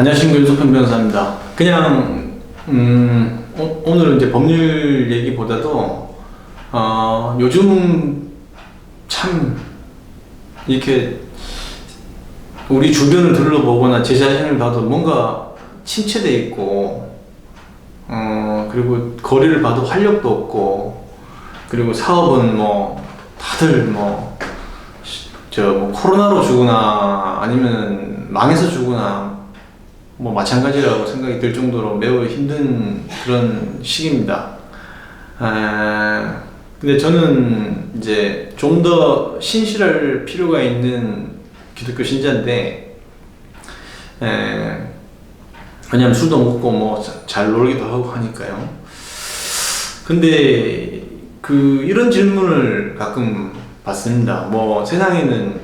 안녕하십니까 윤석현 변호사입니다. 그냥 음, 오, 오늘은 이제 법률 얘기보다도 어, 요즘 참 이렇게 우리 주변을 둘러보거나 제 자신을 봐도 뭔가 침체돼 있고 어, 그리고 거리를 봐도 활력도 없고 그리고 사업은 뭐 다들 뭐 저 뭐 코로나로 죽으나 아니면 망해서 죽으나 뭐 마찬가지라고 생각이 들 정도로 매우 힘든 그런 시기입니다. 아, 근데 저는 이제 좀 더 신실할 필요가 있는 기독교 신자인데, 에, 왜냐면 술도 먹고 뭐 잘 놀기도 하고 하니까요. 근데 그 이런 질문을 가끔 받습니다. 뭐 세상에는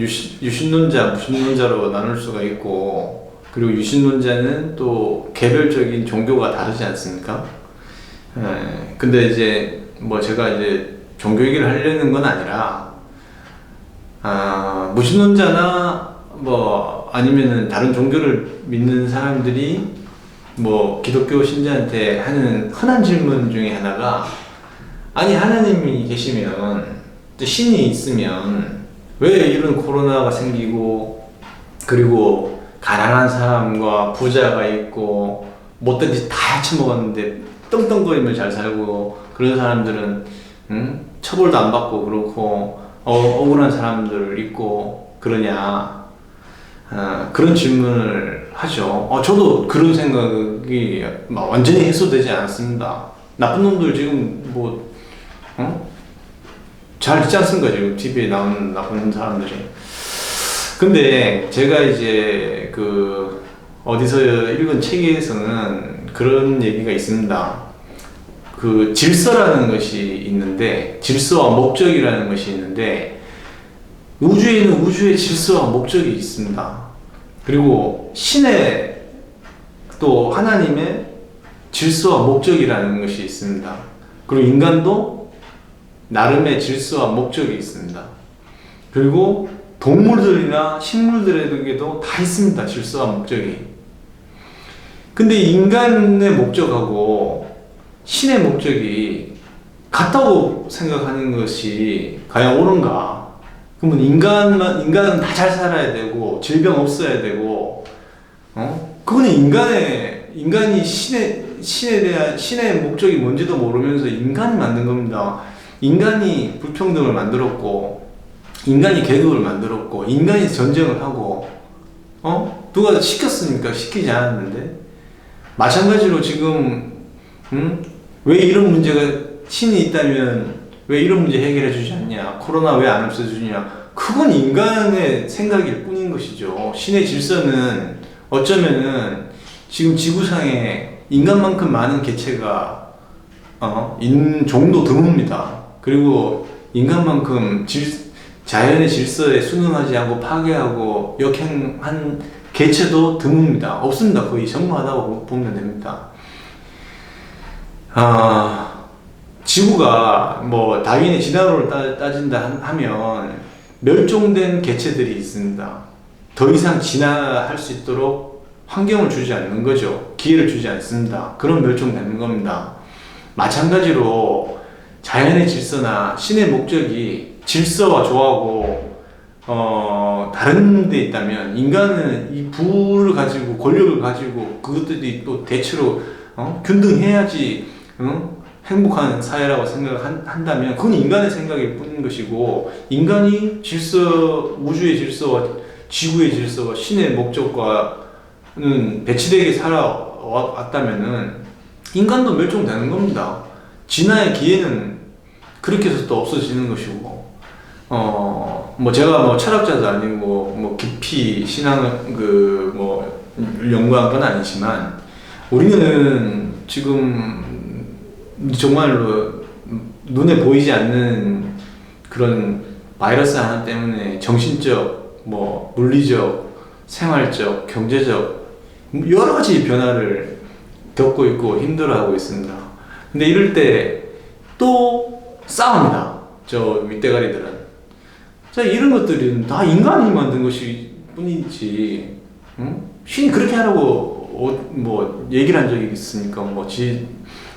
유신, 유신론자, 무신론자로 나눌 수가 있고 그리고 유신론자는 또 개별적인 종교가 다르지 않습니까? 예, 근데 이제 뭐 제가 이제 종교 얘기를 하려는 건 아니라 아, 무신론자나 뭐 아니면은 다른 종교를 믿는 사람들이 뭐 기독교 신자한테 하는 흔한 질문 중에 하나가 아니 하나님이 계시면 또 신이 있으면 왜 이런 코로나가 생기고 그리고 가난한 사람과 부자가 있고 못된 짓다 해쳐먹었는데 떵떵거리며 잘 살고 그런 사람들은 응? 처벌도 안 받고 그렇고 어, 억울한 사람들 있고 그러냐 아, 그런 질문을 하죠. 어, 저도 그런 생각이 막 완전히 해소되지 않았습니다. 나쁜 놈들 지금 뭐 어? 잘 있지 않습니까 지금 TV에 나오는 나쁜 사람들이. 근데 제가 이제 그 어디서 읽은 책에서는 그런 얘기가 있습니다. 그 질서라는 것이 있는데 질서와 목적이라는 것이 있는데 우주에는 우주의 질서와 목적이 있습니다. 그리고 신의 또 하나님의 질서와 목적이라는 것이 있습니다. 그리고 인간도 나름의 질서와 목적이 있습니다. 그리고 동물들이나 식물들에게도 다 있습니다. 질서와 목적이. 근데 인간의 목적하고 신의 목적이 같다고 생각하는 것이 과연 옳은가? 그러면 인간만 인간은 다 잘 살아야 되고 질병 없어야 되고 어? 그거는 인간의 인간이 신의 신에 대한 신의 목적이 뭔지도 모르면서 인간이 만든 겁니다. 인간이 불평등을 만들었고 인간이 계급을 만들었고 인간이 전쟁을 하고 어 누가 시켰습니까? 시키지 않았는데 마찬가지로 지금 음? 왜 이런 문제가 신이 있다면 왜 이런 문제 해결해 주지 않냐? 코로나 왜 안 없애주냐? 그건 인간의 생각일 뿐인 것이죠. 신의 질서는 어쩌면은 지금 지구상에 인간만큼 많은 개체가 어, 있는 종도 드뭅니다. 그리고 인간만큼 질, 자연의 질서에 순응하지 않고 파괴하고 역행한 개체도 드뭅니다. 없습니다. 거의 전무하다고 보면 됩니다. 아, 지구가 뭐 다윈의 진화론을 따, 따진다 하면 멸종된 개체들이 있습니다. 더 이상 진화할 수 있도록 환경을 주지 않는 거죠. 기회를 주지 않습니다. 그럼 멸종되는 겁니다. 마찬가지로 자연의 질서나 신의 목적이 질서와 조하고 어, 다른 데 있다면 인간은 이 부를 가지고 권력을 가지고 그것들이 또 대체로 어? 균등해야지 응? 행복한 사회라고 생각한다면 그건 인간의 생각일 뿐인 것이고 인간이 질서 우주의 질서와 지구의 질서와 신의 목적과는 배치되게 살아왔다면은 인간도 멸종되는 겁니다. 진화의 기회는 그렇게 해서 또 없어지는 것이고 어, 뭐 제가 뭐 철학자도 아니고 뭐 깊이 신앙을 그뭐 연구한 건 아니지만 우리는 지금 정말로 눈에 보이지 않는 그런 바이러스 하나 때문에 정신적, 뭐 물리적, 생활적, 경제적 여러 가지 변화를 겪고 있고 힘들어하고 있습니다. 근데 이럴 때 또 싸웁니다. 저 윗대가리들은. 자, 이런 것들은 다 인간이 만든 것이 뿐이지, 응? 신이 그렇게 하라고 어, 뭐 얘기를 한 적이 있습니까? 뭐 지,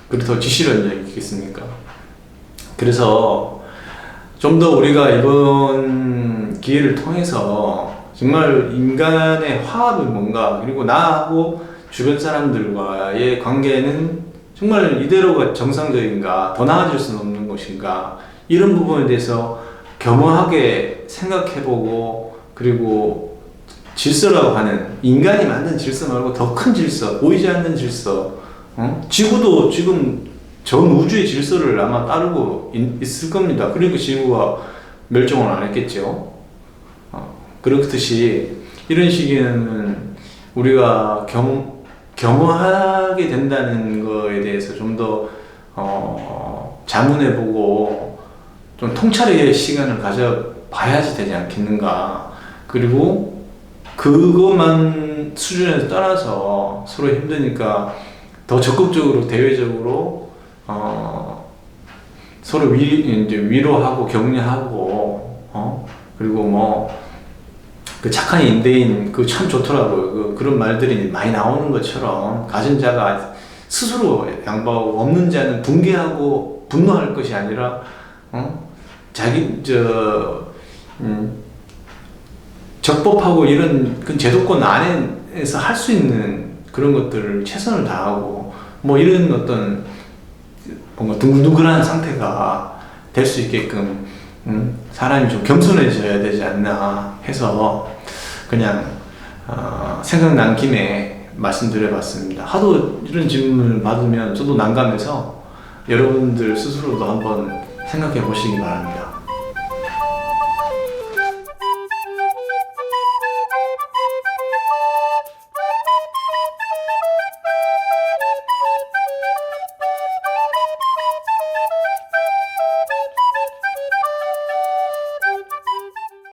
그렇다고 지시를 한 적이 있겠습니까? 그래서 좀 더 우리가 이번 기회를 통해서 정말 인간의 화합이 뭔가 그리고 나하고 주변 사람들과의 관계는 정말 이대로가 정상적인가 더 나아질 수는 없는 것인가 이런 부분에 대해서 겸허하게 생각해보고 그리고 질서라고 하는 인간이 만든 질서 말고 더 큰 질서 보이지 않는 질서 어? 지구도 지금 전 우주의 질서를 아마 따르고 있, 있을 겁니다 그러니까 지구가 멸종을 안 했겠죠 어, 그렇듯이 이런 시기에는 우리가 겸, 겸허하게 된다는 거에 대해서 좀더 어, 자문해보고 좀 통찰의 시간을 가져봐야지 되지 않겠는가. 그리고 그것만 수준에서 떠나서 서로 힘드니까 더 적극적으로 대외적으로 어, 서로 위, 이제 위로하고 격려하고 어? 그리고 뭐 그 착한 인대인 그 참 좋더라고요. 그, 그런 말들이 많이 나오는 것처럼 가진 자가 스스로 양보하고 없는 자는 붕괴하고 분노할 것이 아니라 어? 자기 저 음, 적법하고 이런 그 제도권 안에서 할 수 있는 그런 것들을 최선을 다하고 뭐 이런 어떤 뭔가 둥글둥글한 상태가 될 수 있게끔 음, 사람이 좀 겸손해져야 되지 않나 해서 그냥 어, 생각난 김에 말씀드려봤습니다. 하도 이런 질문을 받으면 저도 난감해서 여러분들 스스로도 한번 생각해 보시기 바랍니다.